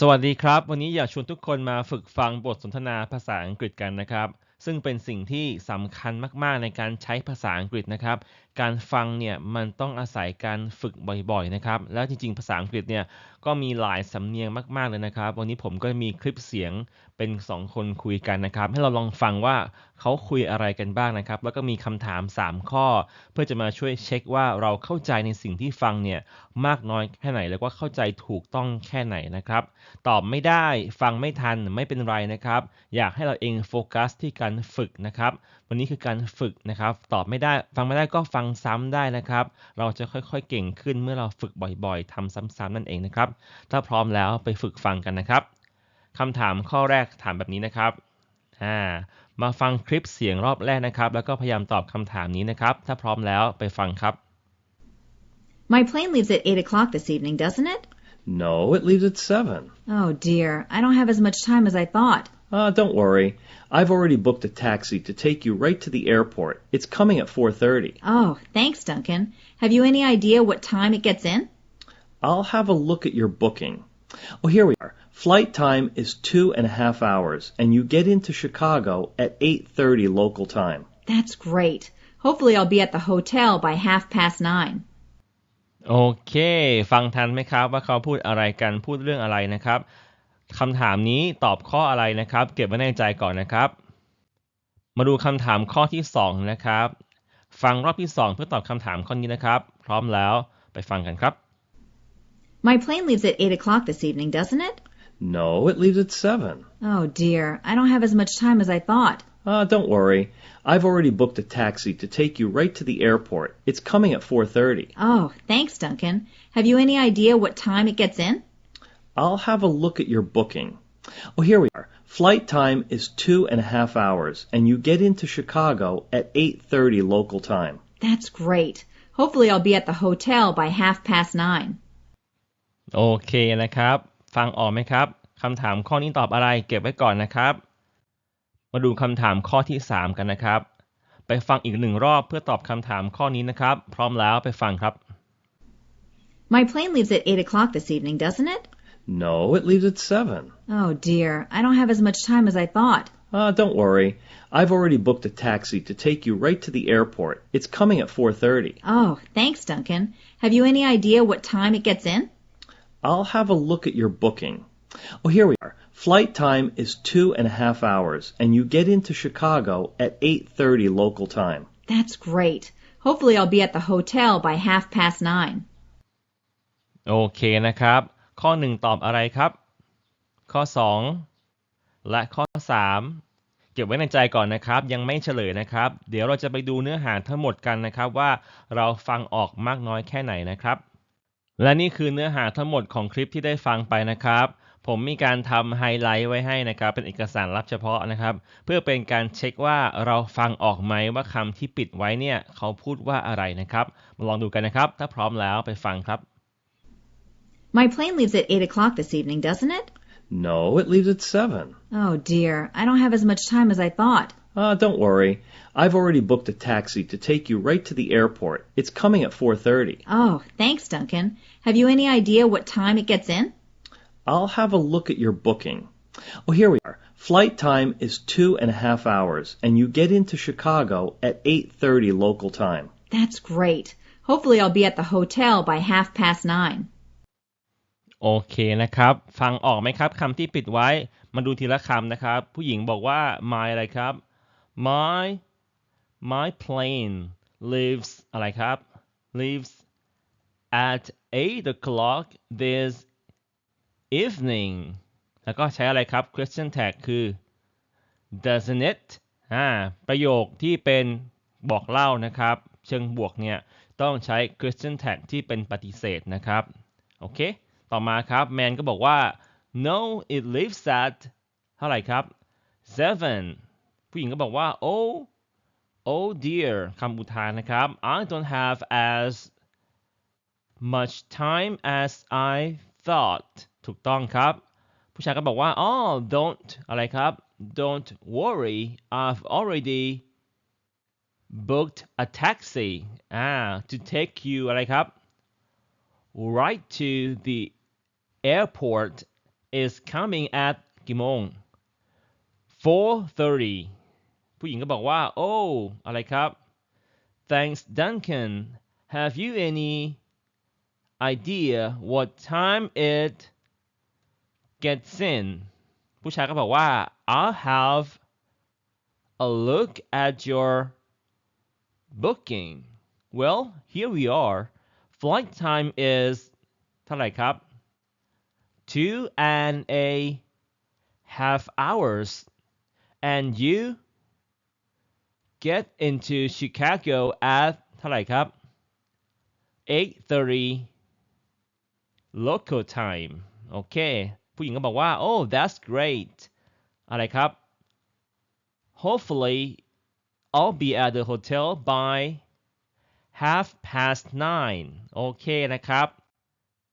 สวัสดีครับ วันนี้อยากชวนทุกคนมาฝึกฟังบทสนทนาภาษาอังกฤษกันนะครับ ซึ่งเป็นสิ่งที่สำคัญมากๆในการใช้ภาษาอังกฤษนะครับ การฟังเนี่ยมันต้องอาศัยการฝึกบ่อยๆนะครับ แล้วจริงๆ ภาษาอังกฤษเนี่ยก็มีหลายสำเนียงมากๆเลยนะครับ วันนี้ผมก็มีคลิปเสียงเป็น 2 คนคุยกันนะครับ ให้เราลองฟังว่าเขาคุยอะไรกันบ้างนะครับ แล้วก็มีคำถาม 3 ข้อ เพื่อจะมาช่วยเช็คว่าเราเข้าใจในสิ่งที่ฟังเนี่ยมากน้อยแค่ไหน แล้วก็เข้าใจถูกต้องแค่ไหนนะครับ ตอบไม่ได้ฟังไม่ทันไม่เป็นไรนะครับ อยากให้เราเองโฟกัสที่การฝึกนะครับ วันนี้คือการฝึกนะครับ ตอบไม่ได้ฟังไม่ได้ก็ฟังซ้ำได้นะครับ เราจะค่อยๆเก่งขึ้นเมื่อเราฝึกบ่อยๆทำซ้ำๆนั่นเองนะครับ ถ้าพร้อมแล้วไปฝึกฟังกันนะครับคำถามข้อแรกถามแบบนี้นะครับอ่ามาฟังคลิปเสียงรอบแรกนะครับ แล้วก็พยายามตอบคำถามนี้นะครับ ถ้าพร้อมแล้วไปฟังครับ My plane leaves at 8 o'clock this evening, doesn't it? No, it leaves at 7. Oh dear, I don't have as much time as I thought. Ah, don't worry. I've already booked a taxi to take you right to the airport. It's coming at 4.30. Oh, thanks, Duncan. Have you any idea what time it gets in? I'll have a look at your booking. Oh, here we are. Flight time is two and a half hours, and you get into Chicago at 8.30 local time. That's great. Hopefully I'll be at the hotel by half past nine. โอเค ฟังทันไหมครับว่าเขาพูดอะไรกันพูดเรื่องอะไรนะครับ คำถามนี้ตอบข้ออะไรนะครับ เก็บไว้ในใจก่อนนะครับ มาดูคำถามข้อที่ 2 นะครับ ฟังรอบที่ 2 เพื่อตอบคำถามข้อนี้นะครับ พร้อมแล้วไปฟังกันครับ My plane leaves at 8 o'clock this evening, doesn't it? No, it leaves at 7. Oh dear, I don't have as much time as I thought. Ah, don't worry. I've already booked a taxi to take you right to the airport. It's coming at 4.30. Oh, thanks, Duncan. Have you any idea what time it gets in? I'll have a look at your booking. Oh, here we are. Flight time is two and a half hours, and you get into Chicago at 8.30 local time. That's great. Hopefully I'll be at the hotel by half past nine. โอเคนะครับ ฟังออกไหมครับคำถามข้อนี้ตอบอะไรเก็บไว้ก่อนนะครับ มาดูคำถามข้อที่ 3 กันนะครับ ไปฟังอีกหนึ่งรอบเพื่อตอบคำถามข้อนี้นะครับ พร้อมแล้วไปฟังครับ My plane leaves at 8 o'clock this evening, doesn't it? No, it leaves at 7. Oh dear, I don't have as much time as I thought. Ah, don't worry. I've already booked a taxi to take you right to the airport. It's coming at 4.30. Oh, thanks, Duncan. Have you any idea what time it gets in? I'll have a look at your booking. Oh, here we are. Flight time is two and a half hours, and you get into Chicago at 8.30 local time. That's great. Hopefully I'll be at the hotel by half past nine. โอเคนะครับ ข้อ 1 ตอบอะไรครับ ข้อ 2 และข้อ 3 เก็บไว้ในใจก่อนนะครับ ยังไม่เฉลยนะครับ เดี๋ยวเราจะไปดูเนื้อหาทั้งหมดกันนะครับว่าเราฟังออกมากน้อยแค่ไหนนะครับ และนี่คือเนื้อหาทั้งหมดของคลิปที่ได้ฟังไปนะครับผมมีการทำไฮไลท์ไว้ให้นะครับ เป็นเอกสารลับเฉพาะนะครับ เพื่อเป็นการเช็คว่าเราฟังออกไหมว่าคำที่ปิดไว้เนี่ย เขาพูดว่าอะไรนะครับ มาลองดูกันนะครับ ถ้าพร้อมแล้วไปฟังครับ My plane leaves at 8 o'clock this evening, doesn't it? No, it leaves at 7. Oh dear, I don't have as much time as I thought. Ah, don't worry. I've already booked a taxi to take you right to the airport. It's coming at 4.30. Oh, thanks, Duncan. Have you any idea what time it gets in? I'll have a look at your booking. Oh, here we are. Flight time is two and a half hours, and you get into Chicago at 8.30 local time. That's great. Hopefully I'll be at the hotel by half past nine. โอเคนะครับ ฟังออกไหมครับคำที่ปิดไว้ มาดูทีละคำนะครับ ผู้หญิงบอกว่า my อะไรครับ my my plane leaves อะไรครับ leaves at 8 o'clock this evening แล้วก็ใช้อะไรครับ question tag คือ doesn't it อ่าประโยคที่เป็นบอกเล่านะครับ เชิงบวกเนี่ย ต้องใช้ question tag ที่เป็นปฏิเสธนะครับ โอเค ต่อมาครับ แมนก็บอกว่า no it leaves at เท่าไหร่ครับ seven ผู้หญิงก็บอกว่า oh oh dear คำอุทานนะครับ I don't have as much time as I thought ถูกต้องครับ ผู้ชายก็บอกว่า oh don't อะไรครับ don't worry I've already booked a taxi อ่า to take you อะไรครับ right to the airport is coming at กี่โมง 4:30 ผู้หญิงก็บอกว่า โอ้ อะไรครับ Thanks Duncan have you any idea what time it gets in ผู้ชายก็บอกว่า I'll have a look at your booking well here we are flight time is เท่าไหร่ครับ two and a half hours and you get into Chicago at เท่าไหร่ครับ 8:30 local time โอเค ผู้หญิงก็บอกว่า oh that's great อะไรครับ hopefully I'll be at the hotel by half past nine โอเคนะครับ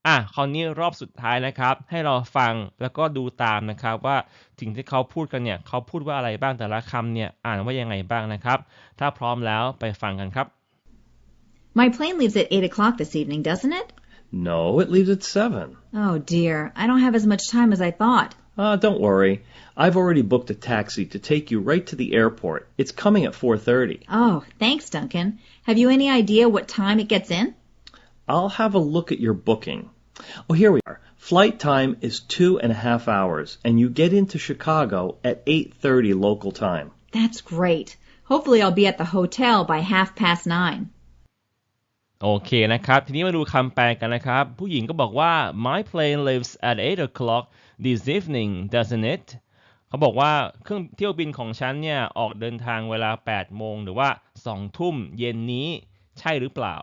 อะคราวนี้รอบสุดท้ายนะครับ ให้เราฟังแล้วก็ดูตามนะครับว่าสิ่งที่เขาพูดกันเนี่ยเขาพูดว่าอะไรบ้างแต่ละคำเนี่ยอ่านว่ายังไงบ้างนะครับ ถ้าพร้อมแล้วไปฟังกันครับ My plane leaves at 8 o'clock this evening, doesn't it? No, it leaves at 7. Oh dear, I don't have as much time as I thought. Ah, don't worry. I've already booked a taxi to take you right to the airport. It's coming at 4.30. Oh, thanks, Duncan. Have you any idea what time it gets in? I'll have a look at your booking. Oh, here we are. Flight time is two and a half hours, and you get into Chicago at 8.30 local time. That's great. Hopefully I'll be at the hotel by half past nine. โอเคนะครับ ทีนี้มาดูคำแปลกันนะครับ ผู้หญิงก็บอกว่า my plane leaves at 8 o'clock this evening doesn't it เขาบอกว่าเครื่องเที่ยวบินของฉันเนี่ย ออกเดินทางเวลา 8 โมงหรือว่า 2 ทุ่มเย็นนี้ใช่หรือเปล่า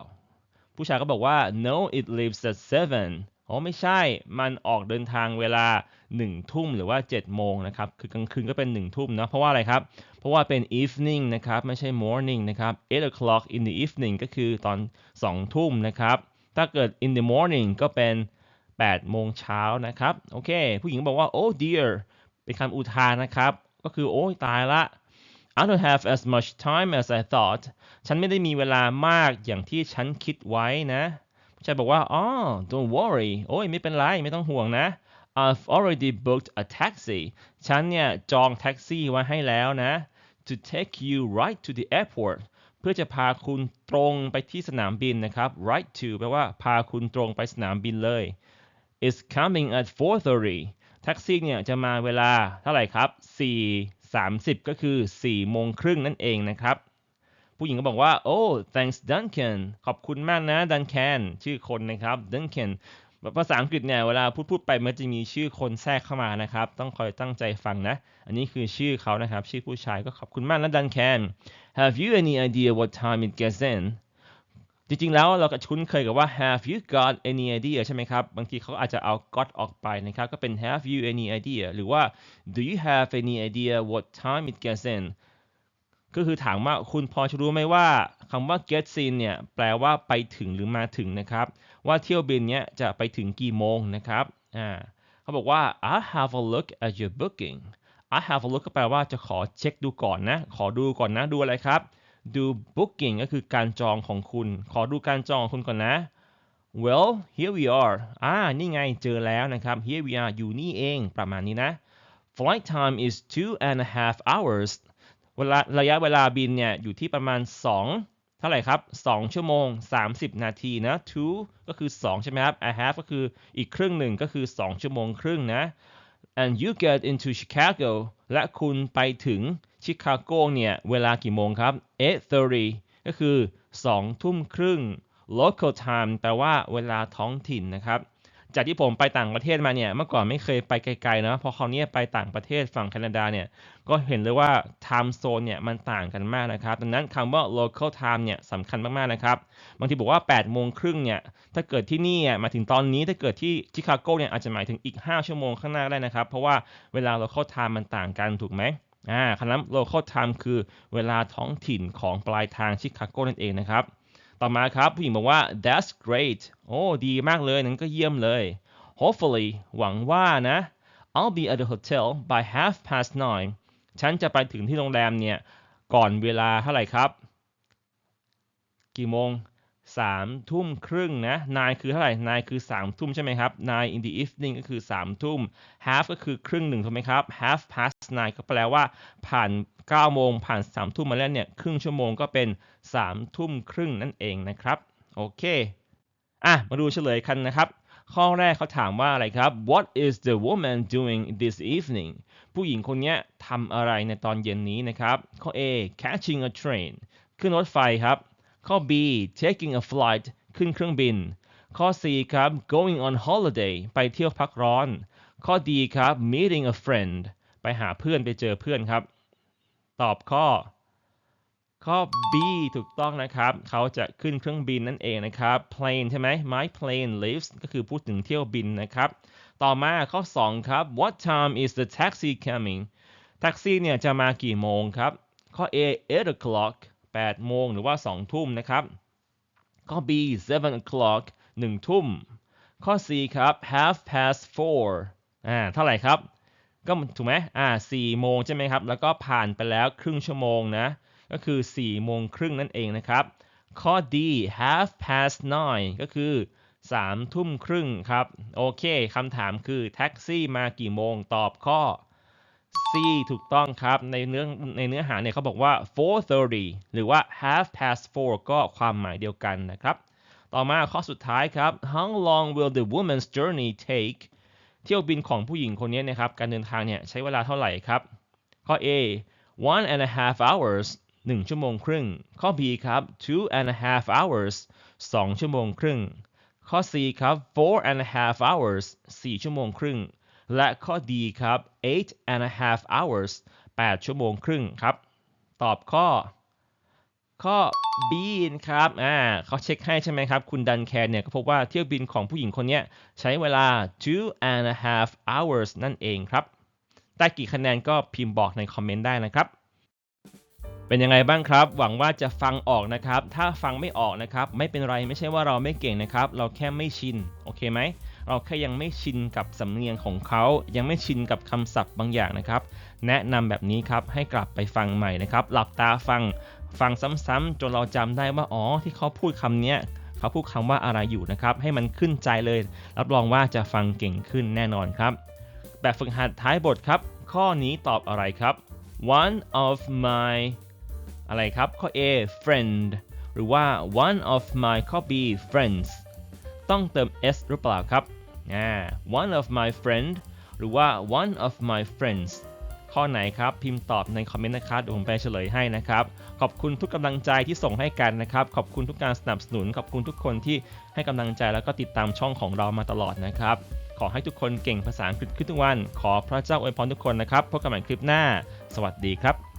ผู้ชายก็บอกว่า no it leaves at 7 อ๋อไม่ใช่ มันออกเดินทางเวลา 1 ทุ่มหรือว่า 7 โมงนะครับ คือกลางคืนก็เป็น 1 ทุ่มเนาะ เพราะว่าอะไรครับ เพราะว่าเป็น evening นะครับ ไม่ใช่ morning นะครับ8 o'clock in the evening ก็คือตอน 2 ทุ่มนะครับ ถ้าเกิด in the morning ก็เป็น 8 โมงเช้านะครับ โอเค ผู้หญิงบอกว่า oh dear เป็นคำอุทานนะครับ ก็คือโอ้ยตายละ I don't have as much time as I thought ฉันไม่ได้มีเวลามากอย่างที่ฉันคิดไว้นะ ผู้ชายบอกว่าอ๋อ don't worry โอ้ยไม่เป็นไรไม่ต้องห่วงนะ I've already booked a taxi ฉันเนี่ยจองแท็กซี่ไว้ให้แล้วนะ to take you right to the airport เพื่อจะพาคุณตรงไปที่สนามบินนะครับ right to แปลว่าพาคุณตรงไปสนามบินเลย is coming at 4:30แท็กซี่เนี่ยจะมาเวลาเท่าไหร่ครับ 4:30 ก็คือ 4 โมงครึ่งนั่นเองนะครับ ผู้หญิงก็บอกว่า oh thanks Duncan ขอบคุณมากนะ Duncan ชื่อคนนะครับ Duncan ภาษาอังกฤษเนี่ยเวลาพูดพูดไปมันจะมีชื่อคนแทรกเข้ามานะครับ ต้องคอยตั้งใจฟังนะ อันนี้คือชื่อเขานะครับ ชื่อผู้ชายก็ขอบคุณมากนะ Duncan Have you any idea what time it gets in จริงๆแล้วเราก็คุ้นเคยกับว่า have you got any idea ใช่ไหมครับ บางทีเขาอาจจะเอา got ออกไปนะครับ ก็เป็น have you any idea หรือว่า do you have any idea what time it gets in ก็คือถามว่าคุณพอจะรู้ไหมว่าคำว่า get in เนี่ยแปลว่าไปถึงหรือมาถึงนะครับ ว่าเที่ยวบินเนี้ยจะไปถึงกี่โมงนะครับอ่าเขาบอกว่า I have a look at your booking I have a look ก็แปลว่าจะขอเช็คดูก่อนนะ ขอดูก่อนนะ ดูอะไรครับ ดู booking ก็คือการจองของคุณ ขอดูการจองของคุณก่อนนะ well here we are อ่า นี่ไง เจอแล้วนะครับ here we are อยู่นี่เอง ประมาณนี้นะ flight time is two and a half hours เวลาระยะเวลาบินเนี่ยอยู่ที่ประมาณ 2 เท่าไหร่ครับ 2 ชั่วโมง 30 นาทีนะ two ก็คือ 2 ใช่ไหมครับ a half ก็คืออีกครึ่งหนึ่งก็คือ 2 ชั่วโมงครึ่งนะ and you get into Chicago และคุณไปถึงชิคาโกเนี่ย เวลากี่โมงครับ 8:30 ก็คือ 2 ทุ่มครึ่ง local time แปลว่าเวลาท้องถิ่นนะครับ จากที่ผมไปต่างประเทศมาเนี่ยเมื่อก่อนไม่เคยไปไกลๆนะพอคราวนี้ไปต่างประเทศฝั่งแคนาดาเนี่ยก็เห็นเลยว่า time zone เนี่ยมันต่างกันมากนะครับดังนั้นคำว่า local time เนี่ยสำคัญมากๆนะครับบางทีบอกว่า8โมงครึ่งเนี่ยถ้าเกิดที่นี่มาถึงตอนนี้ถ้าเกิดที่ชิคาโกเนี่ยอาจจะหมายถึงอีก 5 ชั่วโมงข้างหน้าได้นะครับ เพราะว่าเวลา local time มันต่างกันถูกไหมอ่าคำนั้น local time คือเวลาท้องถิ่นของปลายทางชิคาโกนั่นเองนะครับ ต่อมาครับ ผู้หญิงบอกว่า that's great โอ้ดีมากเลยนั้นก็เยี่ยมเลย hopefully หวังว่านะ I'll be at the hotel by half past nine ฉันจะไปถึงที่โรงแรมเนี่ย ก่อนเวลาเท่าไหร่ครับ กี่โมงสามทุ่มครึ่งนะนายคือเท่าไหร่นายคือสามทุ่มใช่ไหมครับนาย in the evening ก็คือสามทุ่ม half ก็คือครึ่งหนึ่งถูกไหมครับ half past nine ก็แปลว่าผ่าน 9 โมงผ่าน 3 ทุ่มมาแล้วเนี่ย ครึ่งชั่วโมงก็เป็น 3 ทุ่มครึ่งนั่นเองนะครับ โอเค อะ มาดูเฉลยกันนะครับ ข้อแรกเขาถามว่าอะไรครับ What is the woman doing this evening ผู้หญิงคนนี้ทำอะไรในตอนเย็นนี้นะครับ ข้อ A catching a train ขึ้นรถไฟครับ ข้อ B taking a flight ขึ้นเครื่องบิน ข้อ C ครับ going on holiday ไปเที่ยวพักร้อน ข้อ D ครับ meeting a friend ไปหาเพื่อนไปเจอเพื่อนครับ ตอบข้อ ข้อ B ถูกต้องนะครับ เขาจะขึ้นเครื่องบินนั่นเองนะครับ plane ใช่ไหม my plane leaves ก็คือพูดถึงเที่ยวบินนะครับ ต่อมาข้อ 2 ครับ what time is the taxi coming แท็กซี่เนี่ยจะมากี่โมงครับ ข้อ A 8 o'clock 8 โมงหรือว่า 2 ทุ่มนะครับ ข้อ B 7 o'clock 1 ทุ่ม ข้อ C ครับ half past four อ่า เท่าไหร่ครับ ก็ถูกไหมอ่า4โมงใช่ไหมครับ แล้วก็ผ่านไปแล้วครึ่งชั่วโมงนะ ก็คือ4โมงครึ่งนั่นเองนะครับ ข้อ D half past nine ก็คือ3ทุ่มครึ่งครับ โอเคคำถามคือแท็กซี่มากี่โมงตอบข้อ C ถูกต้องครับ ในเนื้อในเนื้อหาเนี่ยเขาบอกว่า 4:30 หรือว่า half past four ก็ความหมายเดียวกันนะครับ ต่อมาข้อสุดท้ายครับ How long will the woman's journey take เที่ยวบินของผู้หญิงคนนี้นะครับการเดินทางเนี่ยใช้เวลาเท่าไหร่ครับ ข้อ A one and a half hours 1 ชั่วโมงครึ่ง ข้อ B ครับ two and a half hours 2 ชั่วโมงครึ่ง ข้อ C ครับ four and a half hours 4 ชั่วโมงครึ่ง และข้อ D ครับ eight and a half hours 8 ชั่วโมงครึ่งครับ ตอบข้อ ข้อ B นะครับ อ่าเขาเช็คให้ใช่ไหมครับ คุณดันแคนเนี่ยก็พบว่าเที่ยวบินของผู้หญิงคนนี้ใช้เวลา two and a half hours นั่นเองครับ ได้กี่คะแนนก็พิมพ์บอกในคอมเมนต์ได้นะครับ เป็นยังไงบ้างครับ หวังว่าจะฟังออกนะครับ ถ้าฟังไม่ออกนะครับ ไม่เป็นไรไม่ใช่ว่าเราไม่เก่งนะครับ เราแค่ไม่ชิน โอเคไหม เราแค่ยังไม่ชินกับสำเนียงของเขา ยังไม่ชินกับคำศัพท์บางอย่างนะครับ แนะนำแบบนี้ครับ ให้กลับไปฟังใหม่นะครับ หลับตาฟัง ฟังซ้ำๆจนเราจำได้ว่าอ๋อที่เขาพูดคำเนี้ยเขาพูดคำว่าอะไรอยู่นะครับ ให้มันขึ้นใจเลย รับรองว่าจะฟังเก่งขึ้นแน่นอนครับ แบบฝึกหัดท้ายบทครับ ข้อนี้ตอบอะไรครับ one of my อะไรครับ ข้อ A friend หรือว่า one of my ข้อ B friends ต้องเติม s หรือเปล่าครับ one of my friend หรือว่า one of my friends ข้อไหนครับ พิมพ์ตอบในคอมเมนต์นะครับเดี๋ยวผมไปเฉลยให้นะครับ ขอบคุณทุกกำลังใจที่ส่งให้กันนะครับ ขอบคุณทุกการสนับสนุน ขอบคุณทุกคนที่ให้กำลังใจแล้วก็ติดตามช่องของเรามาตลอดนะครับ ขอให้ทุกคนเก่งภาษาอังกฤษขึ้นทุกวัน ขอพระเจ้าอวยพรทุกคนนะครับ พบกันใหม่คลิปหน้า สวัสดีครับ